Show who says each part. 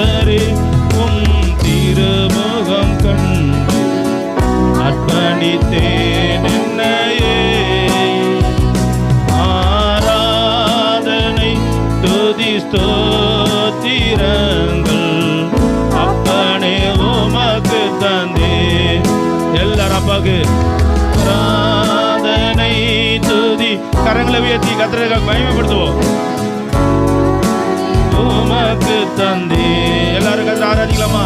Speaker 1: கர்த்தரே உம் திருமுகம் கண்டு அர்ப்பணித்தேன் என்னையே. ஆராதனை துதி ஸ்தோத்திரங்கள் அப்பனே உமக்கு தந்தே எல்லாரும் அப்பாக்கு ஆராதனை துதி கரங்களை உயர்த்தி கத்திரக்காக மகிமைப்படுத்துவோம். உமக்கு தந்தே ஆராதிக்கலாமா